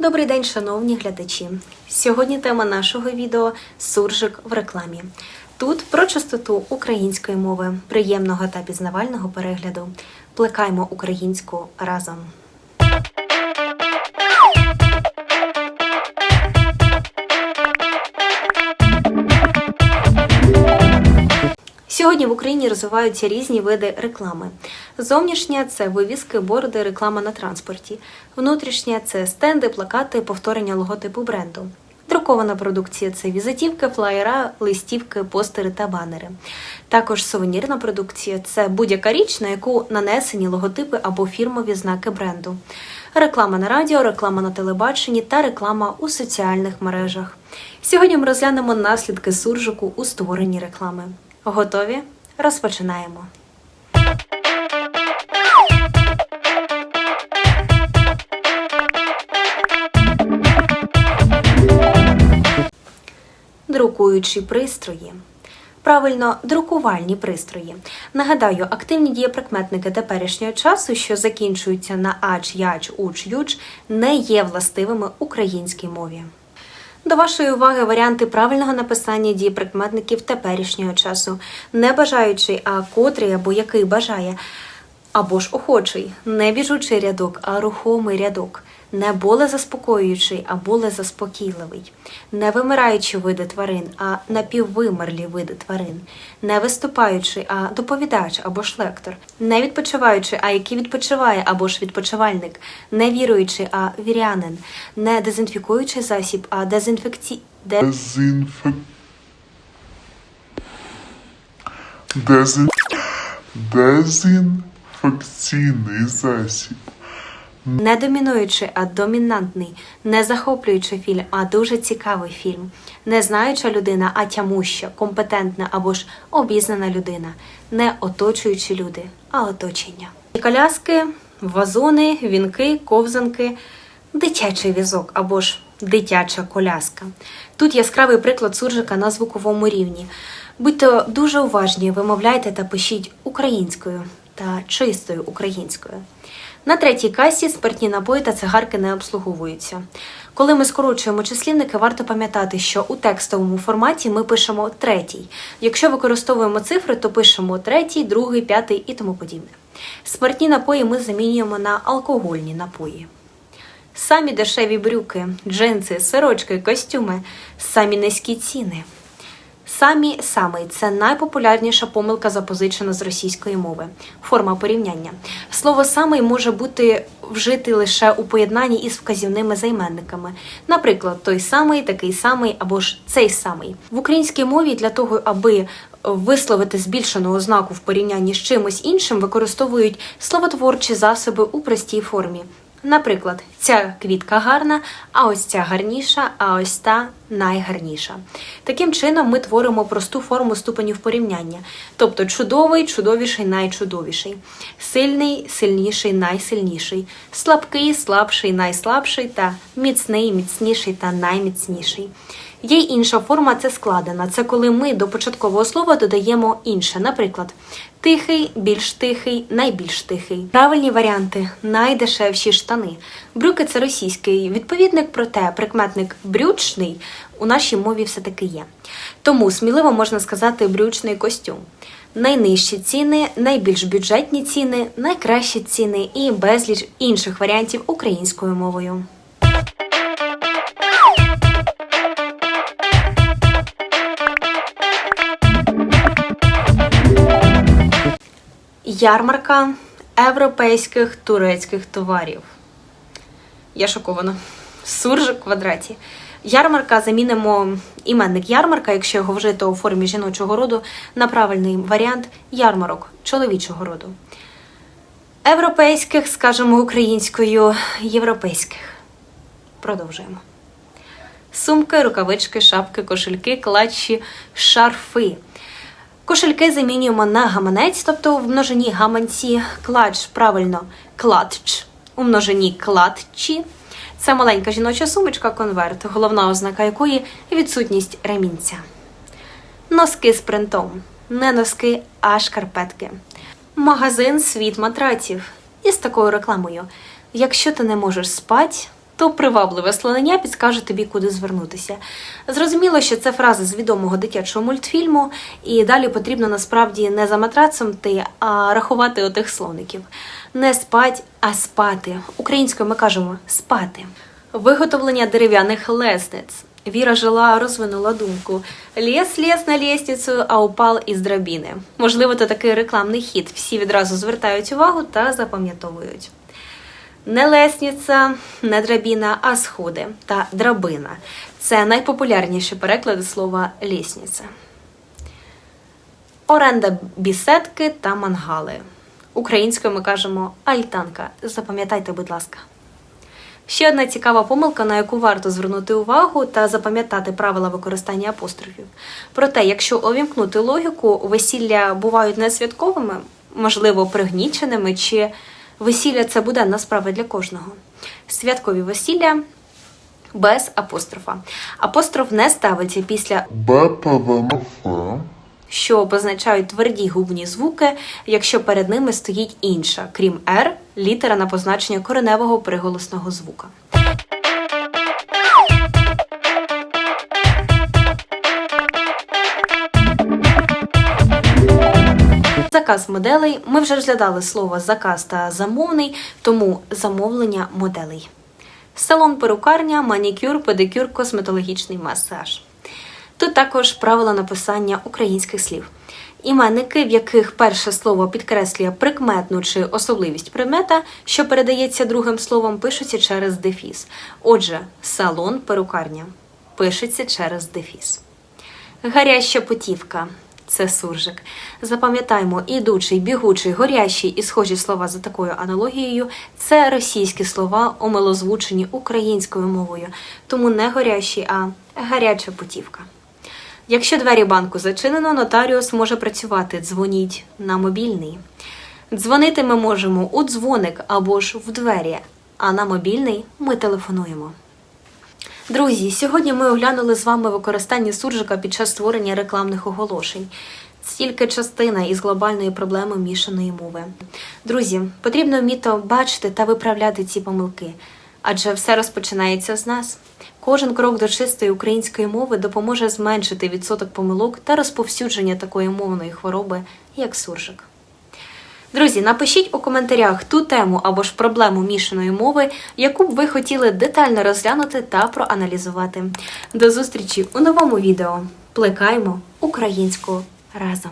Добрий день, шановні глядачі. Сьогодні тема нашого відео суржик в рекламі. Тут про чистоту української мови, приємного та пізнавального перегляду. Плекаймо українську разом. Сьогодні в Україні розвиваються різні види реклами. Зовнішня це вивіски, борди, реклама на транспорті. Внутрішня це стенди, плакати, повторення логотипу бренду. Друкована продукція це візитівки, флаєра, листівки, постери та банери. Також сувенірна продукція це будь-яка річ, на яку нанесені логотипи або фірмові знаки бренду. Реклама на радіо, реклама на телебаченні та реклама у соціальних мережах. Сьогодні ми розглянемо наслідки суржику у створенні реклами. Готові? Розпочинаємо. Друкуючі пристрої. Правильно, друкувальні пристрої. Нагадаю, активні дієприкметники теперішнього часу, що закінчуються на ач, яч, уч, юч, не є властивими українській мові. До вашої уваги варіанти правильного написання дієприкметників теперішнього часу. Не бажаючий, а котрий або який бажає. Або ж охочий, не біжучий рядок, а рухомий рядок, не болезаспокоюючий, а болезаспокійливий, не вимираючі види тварин, а напіввимерлі види тварин, не виступаючий, а доповідач або ж лектор, не відпочиваючий, а який відпочиває або ж відпочивальник, не віруючий, а вірянин, не дезінфікуючий засіб, а дезінфекці... де... Дезінфек... Дезін... Дезінфекційний засіб. Не домінуючий, а домінантний, не захоплюючий фільм, а дуже цікавий фільм, не знаюча людина, а тямуща, компетентна або ж обізнана людина, не оточуючі люди, а оточення. Коляски, вазони, вінки, ковзанки, дитячий візок або ж дитяча коляска. Тут яскравий приклад суржика на звуковому рівні. Будьте дуже уважні, вимовляйте та пишіть українською та чистою українською. На третій касі спиртні напої та цигарки не обслуговуються. Коли ми скорочуємо числівники, варто пам'ятати, що у текстовому форматі ми пишемо третій. Якщо використовуємо цифри, то пишемо третій, другий, п'ятий і тому подібне. Спиртні напої ми замінюємо на алкогольні напої. Самі дешеві брюки, джинси, сорочки, костюми, самі низькі ціни. Самі самий це найпопулярніша помилка, запозичена з російської мови. Форма порівняння. Слово самий може бути вжити лише у поєднанні із вказівними займенниками. Наприклад, той самий, такий самий або ж цей самий. В українській мові для того, аби висловити збільшену ознаку в порівнянні з чимось іншим, використовують словотворчі засоби у простій формі. Наприклад, ця квітка гарна, а ось ця гарніша, а ось та найгарніша. Таким чином, ми творимо просту форму ступенів порівняння, тобто чудовий, чудовіший, найчудовіший, сильний, сильніший, найсильніший, слабкий, слабший, найслабший та міцний, міцніший та найміцніший. Є інша форма це складена. Це коли ми до початкового слова додаємо інше. Наприклад, тихий, більш тихий, найбільш тихий. Правильні варіанти найдешевші штани. Брюки це російський відповідник, проте прикметник брючний у нашій мові все-таки є. Тому сміливо можна сказати брючний костюм. Найнижчі ціни, найбільш бюджетні ціни, найкращі ціни і безліч інших варіантів українською мовою. Ярмарка європейських турецьких товарів. Я шокована. Суржик в квадраті. Ярмарка замінимо іменник ярмарка, якщо його вжити у формі жіночого роду, на правильний варіант ярмарок чоловічого роду. Європейських, скажімо українською, європейських. Продовжуємо. Сумки, рукавички, шапки, кошельки, клатчі, шарфи. Кошельки замінюємо на гаманець, тобто в множині гаманці, клатч, правильно, клатч, у множині клатчі. Це маленька жіноча сумочка конверт, головна ознака якої відсутність ремінця. Носки з принтом. Не носки, а шкарпетки. Магазин світ матраців із такою рекламою. Якщо ти не можеш спати, то привабливе слонення підскаже тобі, куди звернутися. Зрозуміло, що це фраза з відомого дитячого мультфільму, і далі потрібно насправді не за матрацом ти, а рахувати отих слоників. Не спать, а спати. Українською ми кажемо спати. Виготовлення дерев'яних лестниць. Віра жила, розвинула думку. Лєс на лестницю, а упал із драбіни. Можливо, це такий рекламний хід. Всі відразу звертають увагу та запам'ятовують. Не лесниця, не драбіна, а сходи та драбина. Це найпопулярніші переклади слова лісниця. Оренда бісетки та мангали. Українською ми кажемо альтанка. Запам'ятайте, будь ласка. Ще одна цікава помилка, на яку варто звернути увагу та запам'ятати правила використання апострофів. Проте, якщо увімкнути логіку, весілля бувають не святковими, можливо, пригніченими, чи весілля це буденна справа для кожного. Святкові весілля без апострофа. Апостроф не ставиться після БПВМФ. що позначають тверді губні звуки, якщо перед ними стоїть інша, крім «р», літера на позначення кореневого приголосного звука. Заказ моделей. Ми вже розглядали слово заказ та замовний, тому замовлення моделей. Салон перукарня, манікюр, педикюр, косметологічний масаж. Тут також правила написання українських слів. Іменники, в яких перше слово підкреслює прикметну чи особливість предмета, що передається другим словом, пишуться через дефіс. Отже, салон перукарня пишеться через дефіс. Гаряча путівка це суржик. Запам'ятаймо, ідучий, бігучий, горящий і схожі слова за такою аналогією це російські слова, омилозвучені українською мовою, тому не горящий, а гаряча путівка. Якщо двері банку зачинено, нотаріус може працювати. Дзвоніть на мобільний. Дзвонити ми можемо у дзвоник або ж в двері, а на мобільний ми телефонуємо. Друзі, сьогодні ми оглянули з вами використання суржика під час створення рекламних оголошень. Тільки частина із глобальної проблеми мішаної мови. Друзі, потрібно вміти бачити та виправляти ці помилки, адже все розпочинається з нас. Кожен крок до чистої української мови допоможе зменшити відсоток помилок та розповсюдження такої мовної хвороби, як суржик. Друзі, напишіть у коментарях ту тему або ж проблему мішаної мови, яку б ви хотіли детально розглянути та проаналізувати. До зустрічі у новому відео. Плекаємо українську разом!